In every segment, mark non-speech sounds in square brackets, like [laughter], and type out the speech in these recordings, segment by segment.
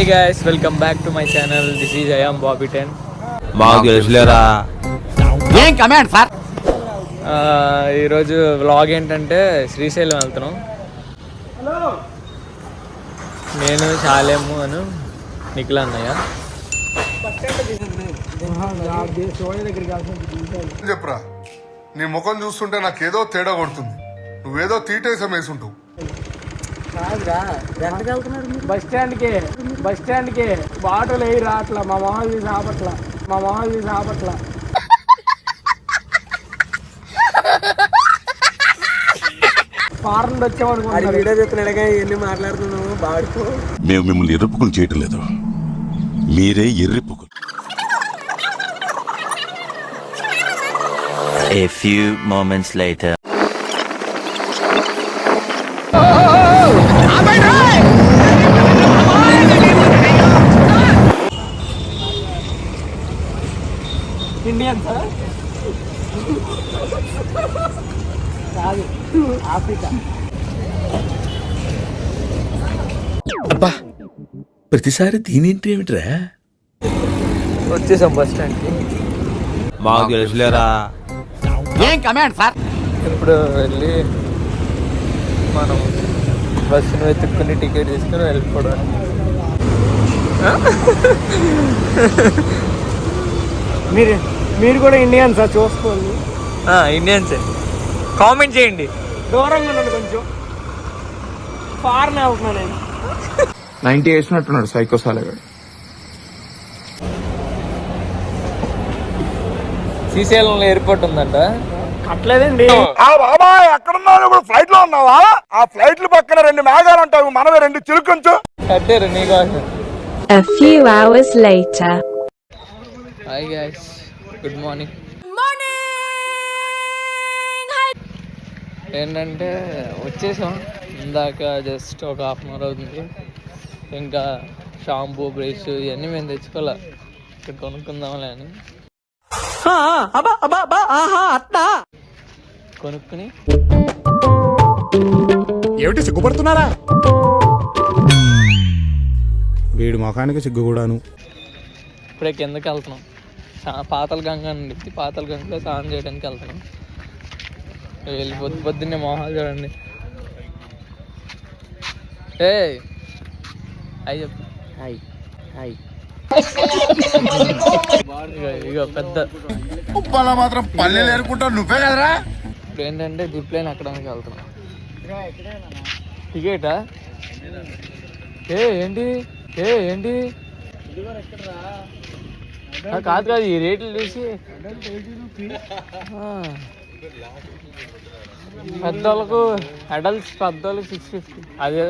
Hi guys welcome back to my channel this is I'm Bobby ten మాకు తెలుసులేరా? ఏం command sir? ఈరోజు vlog ఏంటంటే శ్రీశైలం వెళ్తున్నాం. నేను శాలేము అను నిఖిల్ అన్నయ్య. చెప్పరా? నీ ముఖం చూస్తుంటే నాకేదో తేడా కొడుతుంది. నువ్వేదో తీటేసం వేసుంటావు. బస్ స్టాండ్కి బస్ స్టాండ్కి ఆటోలు వేయి రావట్లా మా మొహం తీసి ఆపట్లా మా మొహం తీసి ఆపట్లా. ఫారెన్ వచ్చామనుకుంటున్నారు వీడియో చెప్తున్నాడుగా ఎన్ని మాట్లాడుతున్నావు? బాడుకో. మేము మిమ్మల్ని ఎరుపుకుని చేయటం లేదు. మీరే ఎర్రిపుకులు. A few moments later. Indian sir కాదు ఆఫ్రికా. అబ్బా ప్రతిసారి దీనింటి ఏమిట్రా? వచ్చేసాం బస్ స్టాండ్కి. మాకు తెలుసులేరా? ఏం కమాండ్ సార్? ఇప్పుడు వెళ్ళి మనం బస్సును వెతుక్కుని టికెట్ తీసుకుని వెళ్ళిపోవడం మీరు మీరు కూడా ఇండియన్ సార్ చూసుకోండి. ఇండియన్సే కామెంట్ చేయండి. దూరంగా ఉండండి కొంచెం. ఫారెన్ వెళ్తున్నా నేను. నైన్టీ వేసినట్టున్నాడు సైకో సాలగాడు. శ్రీశైలంలో ఎయిర్పోర్ట్ ఉందంట. కట్టలేదండి. ఆ బాబా ఎక్కడున్నావు? ఇప్పుడు ఫ్లైట్లో ఉన్నావా? ఆ ఫ్లైట్లు పక్కన రెండు మేఘాలు ఉంటావు మనమే రెండు చిలుకొంచు కట్టారు నీకోసం A few hours later. Hi guys good morning ఏంటంటే వచ్చేసాం. ఇందాక జస్ట్ ఒక హాఫ్ అన్ అవర్ అవుతుంది. ఇంకా షాంపూ బ్రష్ ఇవన్నీ మేము తెచ్చుకోలే. ఇక్కడ కొనుక్కుందాంలే అని. కొనుక్కుని. ఏమిటి సిగ్గుపడుతున్నారా? వీడి ముఖానికి సిగ్గు కూడాను. ఇప్పుడే కిందకి వెళ్తున్నాం. పాతల గంగ నుండి పాతల గంగలో స్నానం చేయడానికి వెళ్తున్నాం. వెళ్ళి పొద్దు పొద్దున్నే మొహాలు చూడండి. ఏ అయ్యి చెప్పు. హాయ్. హాయ్. ఇగో ఇగో పెద్ద. ఉప్పాల మాత్రం పల్లెలు ఏరుకుంటావు నువ్వే కదరా? ఇప్పుడు ఏంటంటే ప్లేన్ ఎక్కడానికి వెళ్తున్నాం. టికెటా? ఏ ఏంటి? ఏ ఏంటి? కాదు కాదు ఈ రేట్లు చూసి. పెద్దోళ్ళకు అడల్ట్స్ పెద్దోళ్ళకి సిక్స్ ఫిఫ్టీ అదే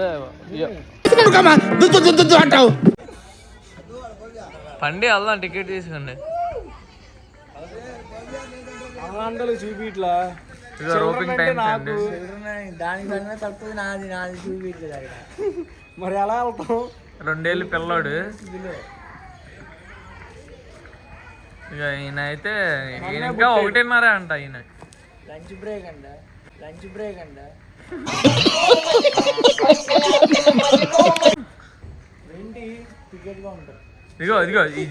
పండి వెళ్దాం టికెట్ తీసుకోండి. అలాంటి చూపి ఇట్లా ఇదిగో రోపింగ్ టైమ్స్ అండి దానికన్నా తక్కువ నాది నాది చూపించలేదు మరి ఎలా వెళ్తాం రెండేళ్ళు పిల్లోడు. ఇక ఈయన అయితే ఈయన ఇంకా ఒకటిన్నర అంట ఈయన. లంచ్ బ్రేక్ అంట. లంచ్ బ్రేక్ అంట. ఇదిగో ఇదిగో ఈ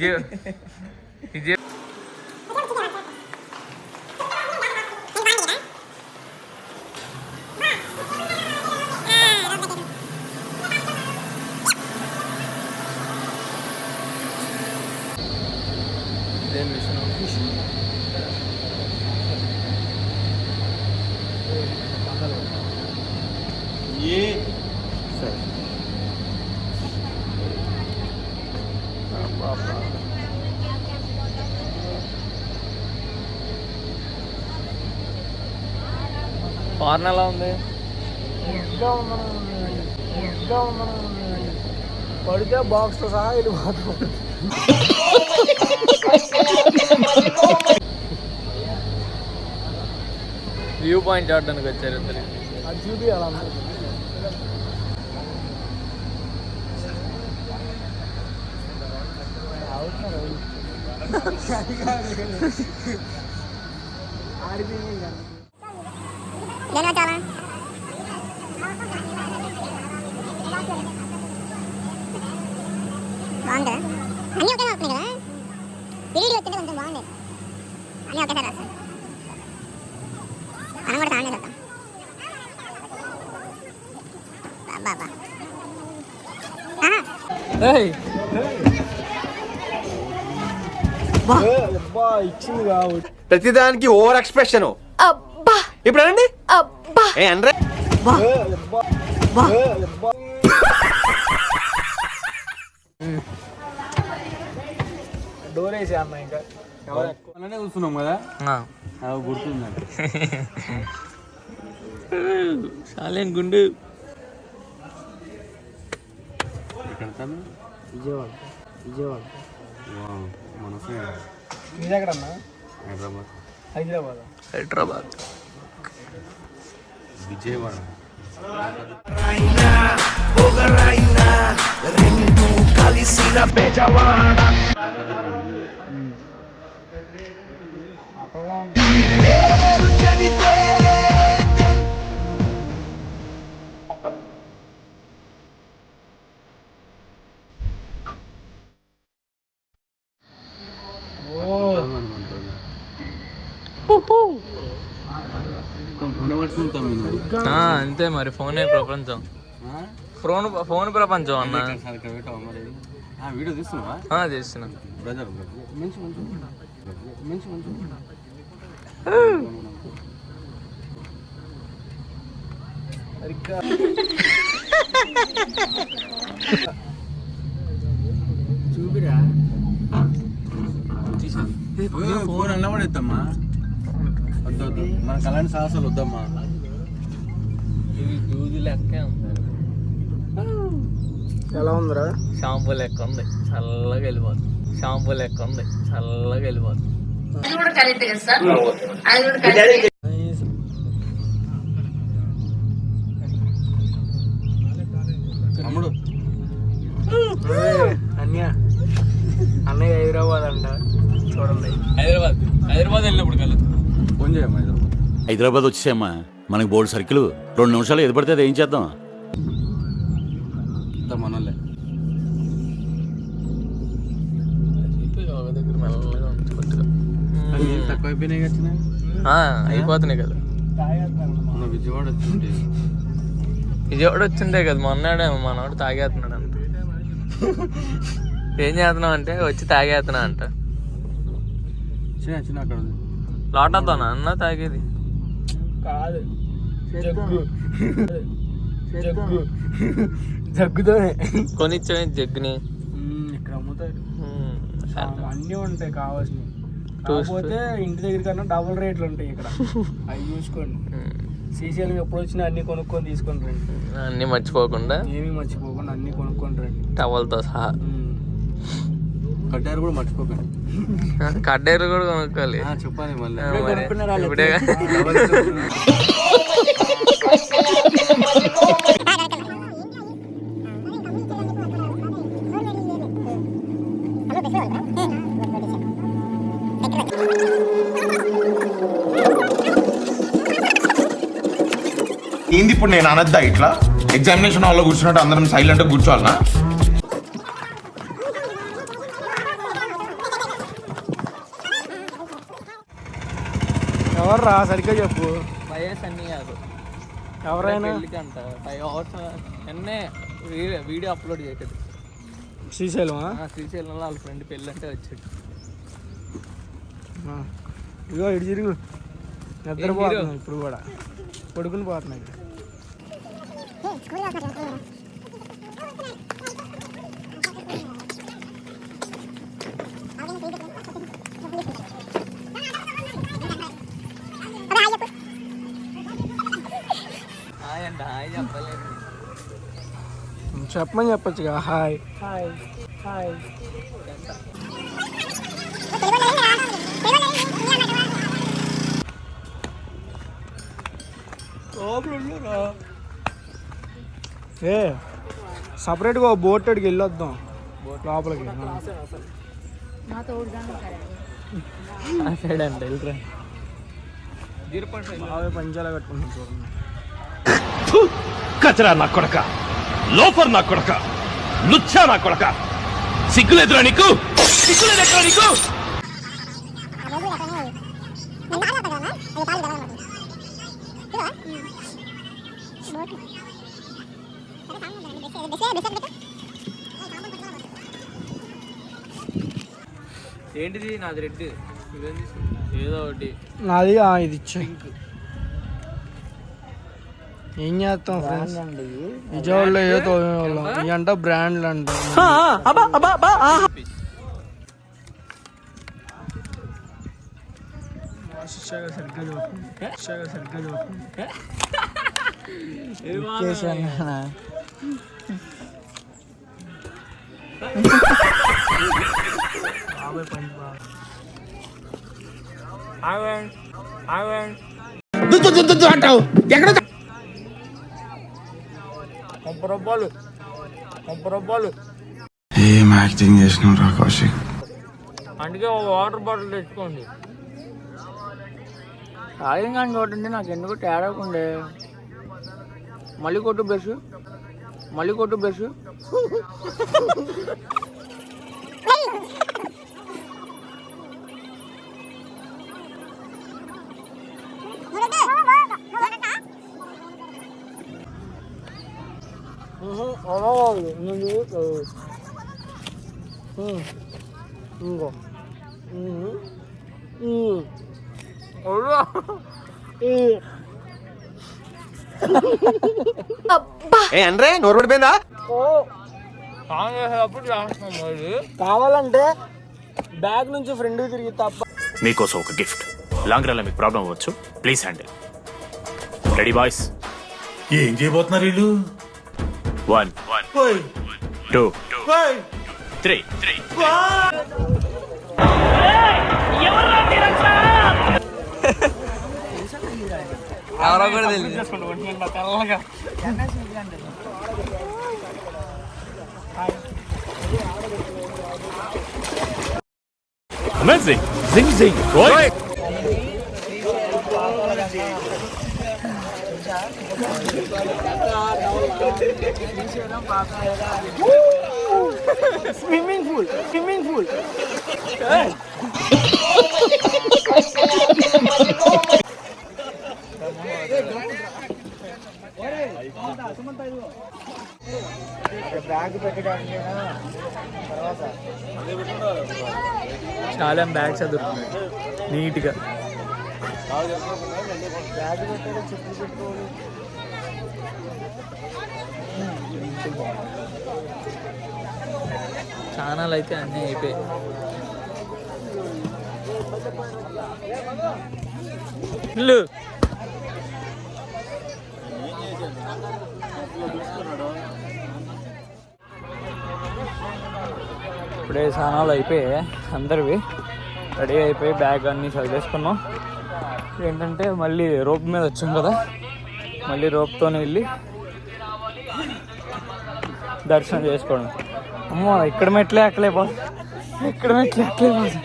ఇదేం మిషన్ ఫారెన్ ఎలా ఉంది ఇంకా ఉన్నాను ఇంకా ఉన్నాను పడితే బాక్స్తో సహా వెళ్ళిపోతాం വ്യൂ പോയിന്റ് ആയിട്ടാണ് കച്ചേരത്തിൽ അജൂബിയാണ് ഞാൻ ఇచ్చింది కాబట్టి ప్రతిదానికి ఓవర్ ఎక్స్ప్రెషన్. ఇప్పుడు అనండి. ఏ అనరే. డోర్ వేసి అన్న ఇంకా. అలానే చూస్తున్నాం కదా? గుర్తుందండి. [laughs] చాలేం గుండు. ఎక్కడ తను విజయవాడ విజయవాడ. వావ్, మనసే. మీది ఎక్కడన్నా హైదరాబాద్. హైదరాబాద్? హైదరాబాద్. విజయవాడ. ఆ, అంతే మరి ఫోనే ప్రపంచం. ఫోన్ ఫోన్ ప్రపంచం అన్న. వీడియో బ్రదర్ మంచి మంచి మంచి చూపిరా. ఫోన్ అన్న పడేద్దమ్మా వద్దు వద్దు. మనకు అలాంటి సాహసాలు వద్దమ్మా. దూది లెక్కే ఉంది. ఎలా ఉందిరా? షాంపూ లెక్క ఉంది. చల్లగా వెళ్ళిపోతుంది. షాంపూ లెక్క ఉంది. చల్లగా వెళ్ళిపోతుంది. తమ్ముడు హైదరాబాద్ వచ్చేసామ్మా మనకి బోర్డు సర్కిల్. రెండు నిమిషాలు ఎది పడితే అది ఏం చేద్దాం? తక్కువ అయిపోయినాయి అయిపోతున్నాయి కదా. విజయవాడ వచ్చిండే కదా మొన్నాడే మనోడు తాగేస్తున్నాడు అంట. ఏం చేస్తున్నావు అంటే వచ్చి తాగేస్తున్నా అంట. చిన్న చిన్న అక్కడ ఉంది. లోటతోనా అన్న తాగేది. కాదు. జగ్గు. జగ్గు. జగ్గుతోనే. కొనిచ్చే జగ్గుని? ఇక్కడ అమ్ముతారు. అన్నీ ఉంటాయి కావాల్సినవి. కాకపోతే ఇంటి దగ్గర కన్నా డబుల్ రేట్లు ఉంటాయి ఇక్కడ. [laughs] అవి చూసుకోండి. శ్రీశైలం ఎప్పుడు వచ్చినా అన్ని కొనుక్కొని తీసుకొని రండి. అన్నీ మర్చిపోకుండా? ఏమీ మర్చిపోకుండా అన్ని కొనుక్కొని రండి. టవల్తో సహా. కట్టారు కూడా మర్చిపోకండి. కడ్డేరు కూడా కొనుక్కోవాలి. ఆ, చెప్పాలి మళ్ళీ. ఇప్పుడే ఏంది ఇప్పుడు నేను అనద్దా ఇట్లా? ఎగ్జామినేషన్ హాల్లో కూర్చున్నట్టు అందరం సైలెంట్ కూర్చోవాలనా? ఎవర్రా? సరిగ్గా చెప్పు. వయస్ అన్నీ కాదు. ఎవరైనా? పెళ్ళికంట ఫైవ్ అవర్స్ ఎన్నే వీడియో వీడియో అప్లోడ్ చేయలేదు శ్రీశైలమా? ఆ, శ్రీశైలంలో వాళ్ళ ఫ్రెండ్ పెళ్ళి అంటే వచ్చాడు. ఇగో ఇటు తిరుగు. నిద్రపోతున్నాయి ఇప్పుడు కూడా. పడుకుని పోతున్నాయి హాయ్ అంట హాయ్ చెప్పలేదు చెప్పమని చెప్పొచ్చుగా. హాయ్ హాయ్ హాయ్ ఏ సపరేట్గా బోట్ అడిగి వెళ్ళొద్దాం. లోపలికి. ఆ. సైడ్ అంట వెళ్ళరా పంచాలా కట్టుకుంటాం చూడండి. కచరా నా కొడక? లోఫర్ నా కొడక లుచ్చా నా కొడక. సిగ్గులేదురా నీకు? సిగ్గులేదురా నీకు? ఏంటిది నాది రెడ్? ఏదో ఒకటి నాది ఇది పింక్. ఏం చేస్తాం ఫ్రెండ్స్ విజయవాడలో ఏ తోమే వాళ్ళం ఇవి అంట బ్రాండ్లు అంట సరిగ్గా చూడండి సరిగ్గా చూడండి ముప్పై రూపాయలు ముప్పై రూపాయలు ఏం యాక్టింగ్ చేసినావు రా కౌశిక్? అందుకే ఒక వాటర్ బాటిల్ తెచ్చుకోండి. తాగిన కానీ చూడండి నాకు ఎందుకు తేడాకుండే మళ్ళీ కొట్టు బ్రష్. మళ్ళీ కొట్టు బ్రష్. ఇంకో ఏ అనరే నోరు పడిపోయిందా కావాలంటే బ్యాగ్ నుంచి ఫ్రెండ్ తిరిగి తప్ప మీకోసం ఒక గిఫ్ట్. లాంగ్ రన్లో మీకు ప్రాబ్లం అవ్వచ్చు. Please handle. Ready boys. ఏం చేయబోతున్నారు వీళ్ళు? One one two two three three ఎవరో కూడా తెలియదు తెల్లగా amazing zing zing swimming pool swimming pool చాలా బ్యాగ్స్ దొరుకుతున్నాయి నీట్గా. ఛానల్ అయితే అన్నీ అయిపోయాయి. ఇల్లు. ఇప్పుడే స్నానాలు అయిపోయాయి అందరివి. రెడీ అయిపోయి బ్యాగ్ అన్నీ చదివేసుకున్నాం. ఏంటంటే మళ్ళీ రోప్ మీద వచ్చాం కదా. మళ్ళీ రోప్తోనే వెళ్ళి దర్శనం చేసుకోవడం. అమ్మో ఇక్కడ మెట్లే ఎక్కలే బాస్ ఇక్కడ మెట్లే ఎక్కలే బాస్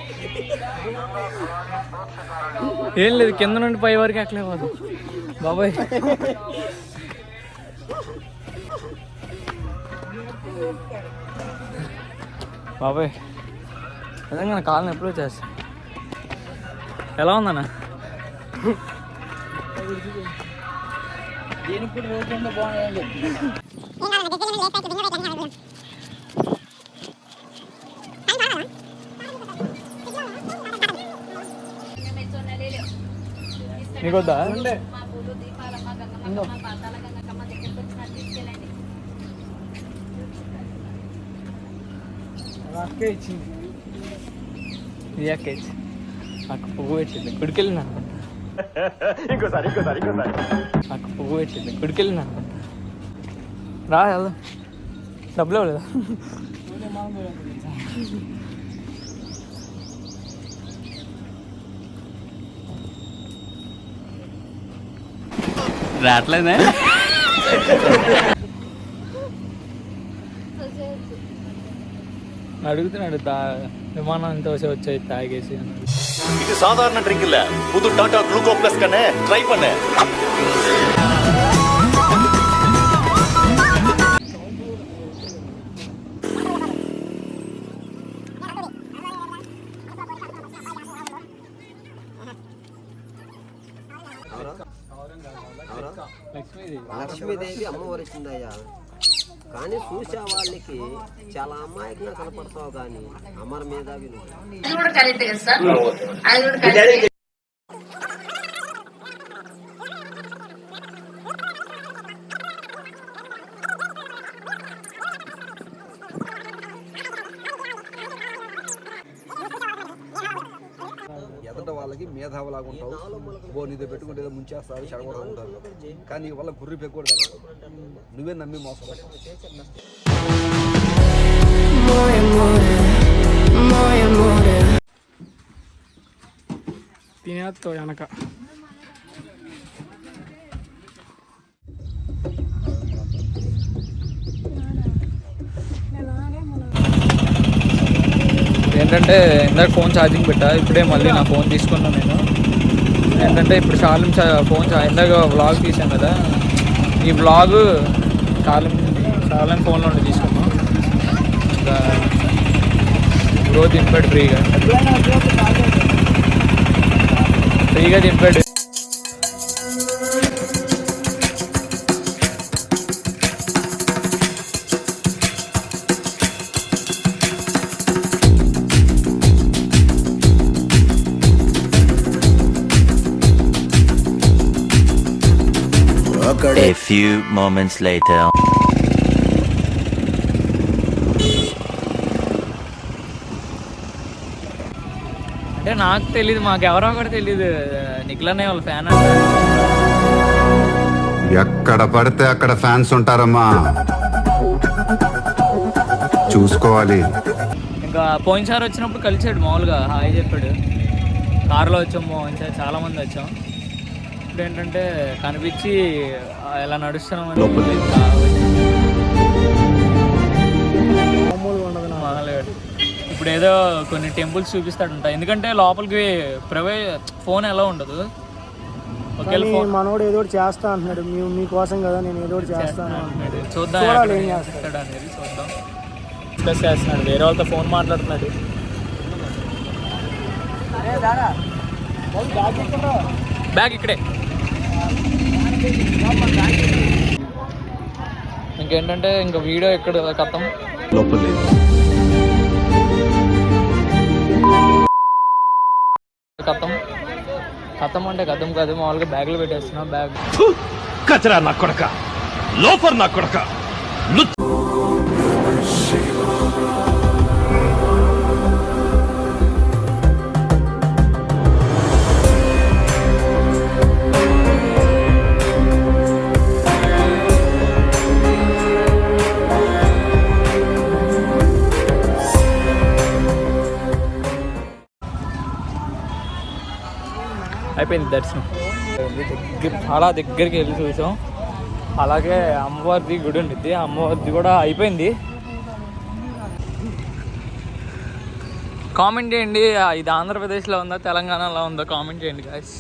ఏం లేదు కింద నుండి పై వరకు ఎక్కలే బాస్ బాబాయ్. బాబాయ్. నిజంగా నా కాళ్ళని ఎప్పుడూ చేస్తా. ఎలా ఉందన్న? దీనికి కూడా రోజు బాగుంది నీకొద్దా? ఈ అక్క ఇచ్చి అక్క పువ్వు పెట్టింది గుడికెళ్ళిన? ఇంకోసారి ఇంకోసారి ఇంకోసారి. అక్క పువ్వు పెట్టింది గుడికెళ్ళిన? రా వెళ్దాం. డబ్బులు ఇవ్వలేదా రావట్లేదే అడుగుతున్నాడు తా విమానం ఎంత వచ్చి వచ్చాయి తాగేసి అని இது சாதாரண ட்ரிங்க் இல்ல புது டாடா குளுக்கோ பிளஸ் கண்ணே ட்ரை பண்ணு లక్ష్మీదేవి. అమ్మవారి వచ్చిందయ్యా కానీ చూసే వాళ్ళకి చాలా అమాయకంగా కనపడతావు కానీ అమర మీద బో నీతో పెట్టుకుంటే ఏదో ముంచేస్తారు చెడగొడుతుంటారు కానీ నీ వల్ల గుర్రి పెక్కూడదు నువ్వే నమ్మి మోసం తినేస్తో వెనక. ఏంటంటే ఇందాక ఫోన్ ఛార్జింగ్ పెట్టా ఇప్పుడే మళ్ళీ నా ఫోన్ తీసుకున్నాను నేను. ఏంటంటే ఇప్పుడు షాలిం ఫోన్ ఇందాక బ్లాగ్ తీసాను కదా. ఈ బ్లాగ్ షాలిం షాలిం ఫోన్లో ఉండి తీసుకున్నాం ఇంకా రోజు దింపాడు ఫ్రీగా. ఫ్రీగా దింపాడు few moments later. అంటే నాకు తెలియదు మాకు ఎవరో కూడా తెలియదు నిఖిలనే వాళ్ళ ఫ్యాన్ అంటే. ఎక్కడ పడితే అక్కడ ఫ్యాన్స్ ఉంటారమ్మా. చూసుకోవాలి. ఇంకా పోయినసారి వచ్చినప్పుడు కలిసాడు మామూలుగా హాయ్ చెప్పాడు. కారులో వచ్చాము పోయినసారి చాలా మంది వచ్చాం. ఇప్పుడు ఏంటంటే కనిపించి ఆ, ఇలా నడుస్తున్నామని మామూలుగా ఉండదు నా మామూలుగా. ఇప్పుడు ఏదో కొన్ని టెంపుల్స్ చూపిస్తాడంట ఎందుకంటే లోపలికి ప్రైవేట్ ఫోన్ ఎలా ఉండదు. మనోడు ఏదో ఒకటి చేస్తా అంటున్నాడు. మీ మీకోసం కదా నేను ఏదో ఒకటి చేస్తాను అంటున్నాడు. చూద్దాం ఏం. చేస్తాడు. అనేది చూద్దాం. డిస్కస్ చేస్తున్నాడు. వేరే వాళ్ళతో ఫోన్ మాట్లాడుతున్నాడు. బ్యాగ్ ఇక్కడే. ఇంకేంటంటే ఇంకా వీడియో ఇక్కడ కథం? కథం. కథం అంటే కథం కాదు మామూలుగా బ్యాగ్లో పెట్టేస్తున్నా బ్యాగ్. కచరా నా కొడక. లోఫర్ నా కొడక. అయిపోయింది దర్శనం. దగ్గర చాలా దగ్గరికి వెళ్ళి చూసాం. అలాగే అమ్మవారిది గుడి ఉండిద్ది. అమ్మవారిది కూడా అయిపోయింది. కామెంట్ చేయండి. ఇది ఆంధ్రప్రదేశ్లో ఉందా తెలంగాణలో ఉందా? కామెంట్ చేయండి గాయస్